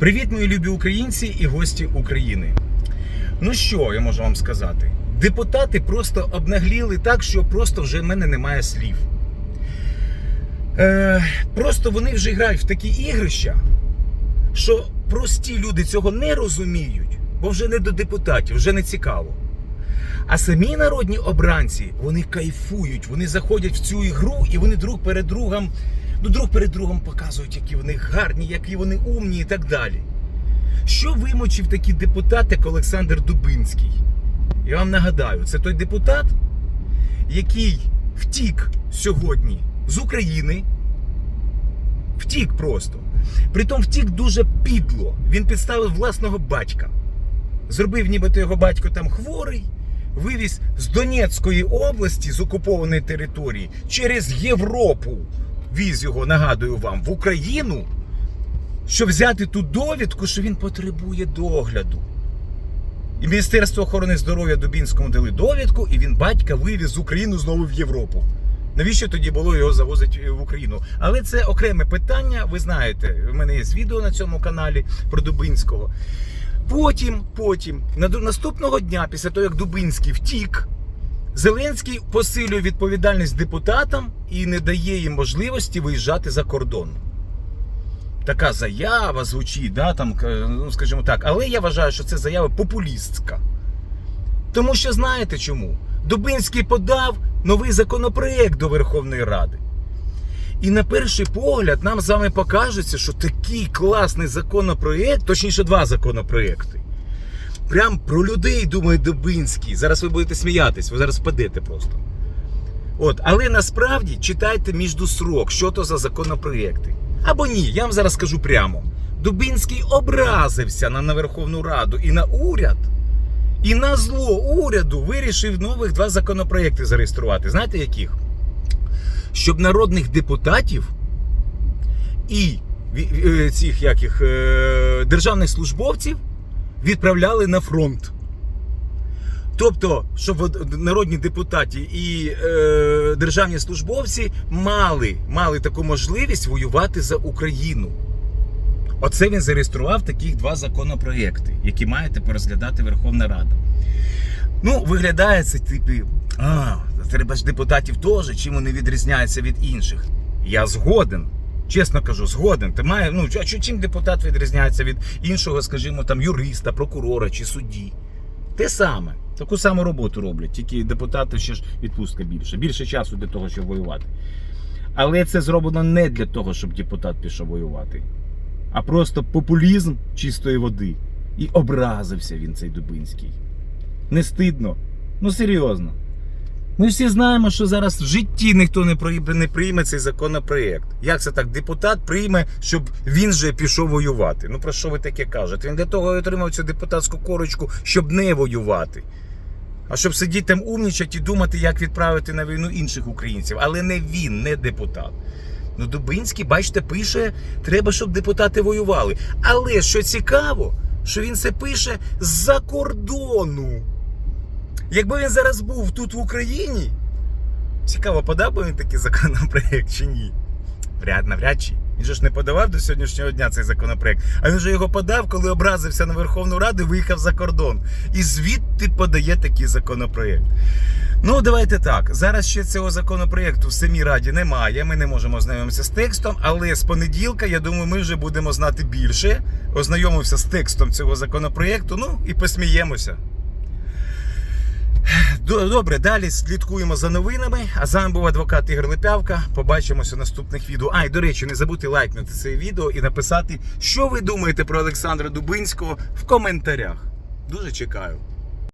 Привіт, мої любі українці і гості України. Ну що я можу вам сказати? Депутати просто обнагліли так, що просто вже в мене немає слів. Е, просто вони вже грають в такі ігрища, що прості люди цього не розуміють, бо вже не до депутатів, вже не цікаво. А самі народні обранці вони кайфують, вони заходять в цю ігру і вони друг перед другом, ну друг перед другом показують, які вони гарні, які вони умні і так далі. Що вимочив такий депутат, як Олександр Дубинський? Я вам нагадаю, це той депутат, який втік сьогодні з України. Втік просто. Притом втік дуже підло. Він підставив власного батька. Зробив, нібито його батько там хворий, вивіз з Донецької області, з окупованої території, через Європу. Віз його, нагадую вам, в Україну, щоб взяти ту довідку, що він потребує догляду. І Міністерство охорони здоров'я Дубінському дали довідку, і він батька вивіз з України знову в Європу. Навіщо тоді було його завозити в Україну? Але це окреме питання. Ви знаєте, в мене є відео на цьому каналі про Дубинського. Потім, потім, наступного дня, після того, як Дубинський втік, Зеленський посилює відповідальність депутатам і не дає їм можливості виїжджати за кордон. Така заява звучить, да, там, е, ну, скажімо так, але я вважаю, що це заява популістська. Тому що знаєте чому? Дубинський подав новий законопроект до Верховної Ради. І на перший погляд нам з вами покажеться, що такий класний законопроект, точніше, два законопроекти. Прям про людей думає Дубинський. Зараз ви будете сміятись, ви зараз впадете просто. От, але насправді читайте між строк, що то за законопроекти. Або ні, я вам зараз скажу прямо. Дубинський образився на, на Верховну Раду і на уряд. І на зло уряду вирішив нових два законопроекти зареєструвати. Знаєте яких? Щоб народних депутатів і е, цих яких е, державних службовців відправляли на фронт. Тобто, щоб народні депутати і е, державні службовці мали, мали таку можливість воювати за Україну. Оце він зареєстрував таких два законопроекти, які має тепер розглядати Верховна Рада. Ну, виглядає це типу, а, треба ж депутатів теж, чим вони відрізняються від інших. Я згоден. Чесно кажу, згоден. Ти має, ну, а чим депутат відрізняється від іншого, скажімо, там, юриста, прокурора чи судді? Те саме. Таку саму роботу роблять, тільки депутати ще ж відпустка більше. Більше часу для того, щоб воювати. Але це зроблено не для того, щоб депутат пішов воювати, а просто популізм чистої води. І образився він цей Дубинський. Не стидно. Ну серйозно. Ми всі знаємо, що зараз в житті ніхто не прийме, не прийме цей законопроєкт. Як це так? Депутат прийме, щоб він же пішов воювати. Ну про що ви таке кажете? Він для того і отримав цю депутатську корочку, щоб не воювати. А щоб сидіти там умнічати і думати, як відправити на війну інших українців. Але не він, не депутат. Ну, Дубинський, бачите, пише, треба, щоб депутати воювали. Але що цікаво, що він це пише з-за кордону. Якби він зараз був тут в Україні, цікаво, подав би він такий законопроект чи ні? Вряд, навряд чи. Він же ж не подавав до сьогоднішнього дня цей законопроект, а він же його подав, коли образився на Верховну Раду і виїхав за кордон. І звідти подає такий законопроект. Ну, давайте так. Зараз ще цього законопроекту в самій раді немає. Ми не можемо ознайомитися з текстом, але з понеділка, я думаю, ми вже будемо знати більше. Ознайомився з текстом цього законопроекту. Ну і посміємося. До- Добре, далі слідкуємо за новинами. А з вами був адвокат Ігор Лепявка. Побачимося в наступних відео. А, і до речі, не забудьте лайкнути це відео і написати, що ви думаєте про Олександра Дубинського в коментарях. Дуже чекаю.